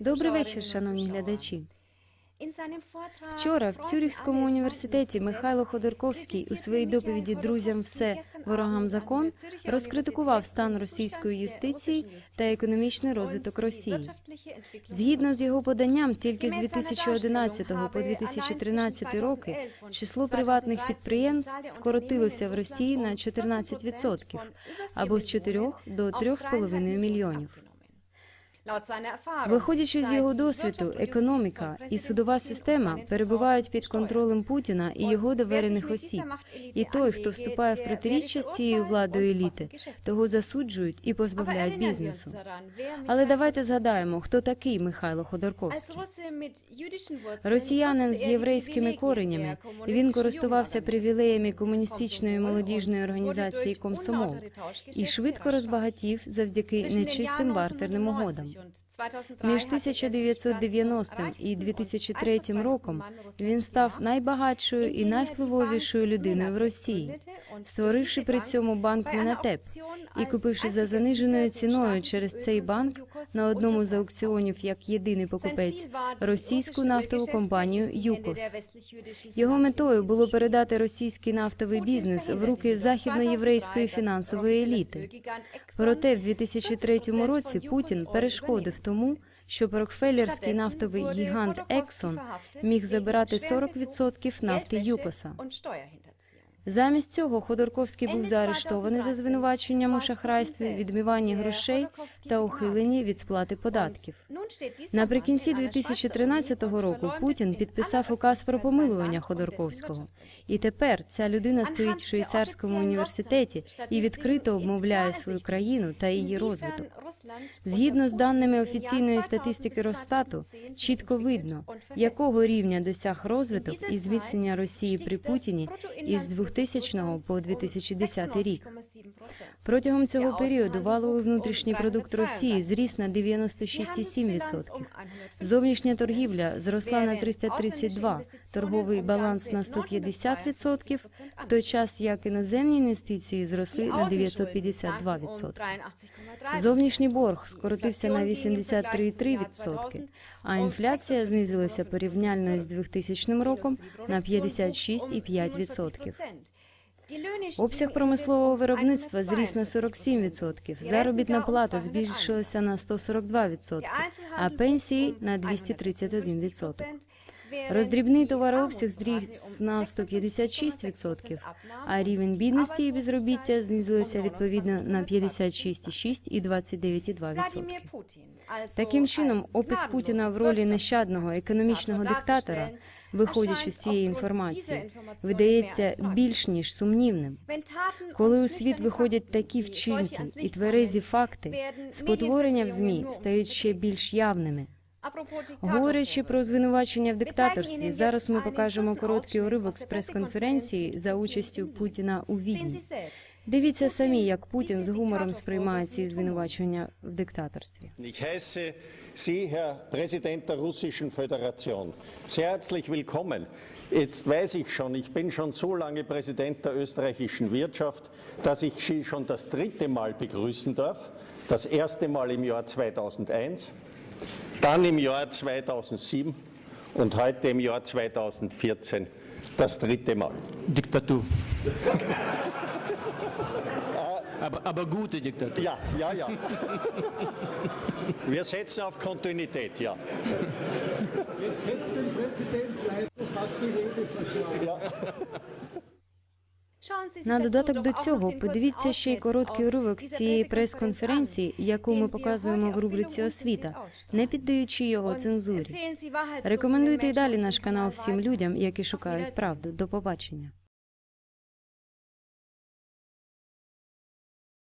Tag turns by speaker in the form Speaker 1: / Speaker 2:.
Speaker 1: Добрий вечір, шановні глядачі. Вчора в Цюрихському університеті Михайло Ходорковський у своїй доповіді друзям все ворогам закон розкритикував стан російської юстиції та економічний розвиток Росії. Згідно з його поданням, тільки з 2011 по 2013 роки число приватних підприємств скоротилося в Росії на 14% або з 4 до 3,5 мільйонів. Виходячи з його досвіду, економіка і судова система перебувають під контролем Путіна і його довірених осіб. І той, хто вступає в протиріччя з цією владою еліти, того засуджують і позбавляють бізнесу. Але давайте згадаємо, хто такий Михайло Ходорковський. Росіянин з єврейськими коренями. Він користувався привілеями комуністичної молодіжної організації Комсомол і швидко розбагатів завдяки нечистим бартерним угодам. Між 1990 і 2003 роком він став найбагатшою і найвпливовішою людиною в Росії, створивши при цьому банк Мінатеп і купивши за заниженою ціною через цей банк на одному з аукціонів як єдиний покупець російську нафтову компанію ЮКОС. Його метою було передати російський нафтовий бізнес в руки західноєврейської фінансової еліти. Проте в 2003 році Путін перешкодив тому, щоб Рокфеллерський нафтовий гігант Ексон міг забирати 40% нафти ЮКОСа. Замість цього Ходорковський був заарештований за звинуваченням у шахрайстві, відмиванні грошей та ухиленні від сплати податків. Наприкінці 2013 року Путін підписав указ про помилування Ходорковського, і тепер ця людина стоїть в швейцарському університеті і відкрито обмовляє свою країну та її розвиток. Згідно з даними офіційної статистики Росстату, чітко видно, якого рівня досяг розвиток і зміцнення Росії при Путіні із 2000 по 2010 рік. Протягом цього періоду валовий внутрішній продукт Росії зріс на 96,7%. Зовнішня торгівля зросла на 332, торговий баланс на 150%, в той час як іноземні інвестиції зросли на 952%. Зовнішній борг скоротився на 83,3%, а інфляція знизилася порівняльно з 2000 роком на 56,5%. Обсяг промислового виробництва зріс на 47%, заробітна плата збільшилася на 142%, а пенсії на 231%. Роздрібний товарообсяг зріс на 156%, а рівень бідності і безробіття знизилися відповідно на 56,6% і 29,2%. Таким чином, опис Путіна в ролі нещадного економічного диктатора, виходячи з цієї інформації, видається більш ніж сумнівним. Коли у світ виходять такі вчинки і тверезі факти, спотворення в змі стають ще більш явними. Говорячи про звинувачення в диктаторстві, зараз ми покажемо короткий уривок з прес-конференції за участю Путіна у Відні. Дивіться самі, як Путін з гумором сприймає ці звинувачення в диктаторстві.
Speaker 2: Ich heiße Sie, Herr Präsident der Russischen Föderation, sehr herzlich willkommen. Jetzt weiß ich schon, ich bin schon so lange Präsident der österreichischen Wirtschaft, dass ich Sie schon das dritte Mal begrüßen darf. Das erste Mal im Jahr 2001, dann im Jahr 2007 und heute im Jahr 2014 das dritte Mal.
Speaker 3: Diktatur. aber, aber gute Diktatur.
Speaker 2: Ja, ja, ja. Wir setzen auf Kontinuität, ja.
Speaker 4: Jetzt hätte den Präsident leider fast die Rede verschlagen.
Speaker 2: ja.
Speaker 1: На додаток до цього подивіться ще й короткий уривок з цієї прес-конференції, яку ми показуємо в рубриці освіта, не піддаючи його цензурі. Рекомендуйте й далі наш канал всім людям, які шукають правду. До побачення.